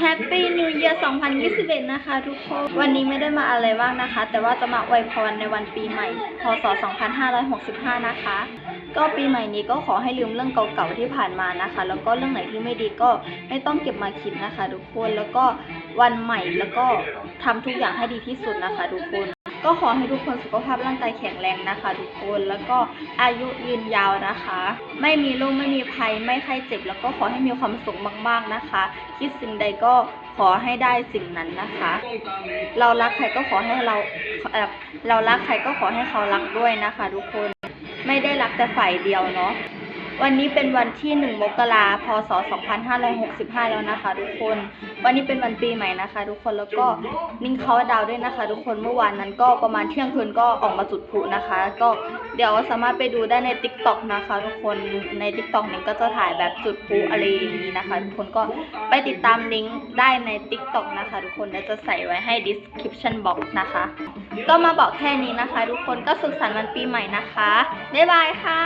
Happy New Year 2021 นะคะทุกคน วันนี้ไม่ได้มาอะไรมางนะคะ แต่ว่าจะมาอวยพรในวันปีใหม่ พศ 2565 นะคะ ก็ปีใหม่นี้ก็ขอให้ลืมเรื่องเก่าๆที่ผ่านมานะคะ แล้วก็เรื่องไหนที่ไม่ดีก็ไม่ต้องเก็บมาคิดนะคะ ทุกคน แล้วก็วันใหม่แล้วก็ทำทุกอย่างให้ดีที่สุดนะคะ ทุกคน ก็ขอให้ทุกคนสุขภาพร่างกายแข็งแรงนะคะ ทุกคนแล้วก็อายุยืนยาวนะคะ ไม่มีโรคไม่มีภัยไม่ไข้เจ็บ แล้วก็ขอให้มีความสุขมากๆนะคะ คิดสิ่งใดก็ขอให้ได้สิ่งนั้นนะคะ เรารักใครก็ขอให้เราเอ่อเรารักใครก็ขอให้เขารักด้วยนะคะ ทุกคนไม่ได้รักแต่ฝ่ายเดียวเนาะ วันนี้เป็นวันที่ 1 มกราพศ 2565 แล้วนะคะ ทุกคน วันนี้เป็นวันปีใหม่นะคะ ทุกคน แล้วก็นิ่งเขาดาวด้วยนะคะ ทุกคน เมื่อวานนั้นก็ประมาณเที่ยงคืนก็ออกมาจุดพลุนะคะ ก็เดี๋ยวสามารถไปดูได้ใน t ิ k t o k นะคะ ทุกคน ใน t ิ k t o k นิ่งก็จะถ่ายแบบจุดพลุอะไรอย่างนี้นะคะ ทุกคนก็ไปติดตามลิงก์ได้ใน t ิ k t o k นะคะ ทุกคนเดี๋ยวจะใส่ไว้ให้ description box นะคะ ก็มาบอกแค่นี้นะคะ ทุกคน ก็สุขสันต์วันปีใหม่นะคะ บ๊ายบายค่ะ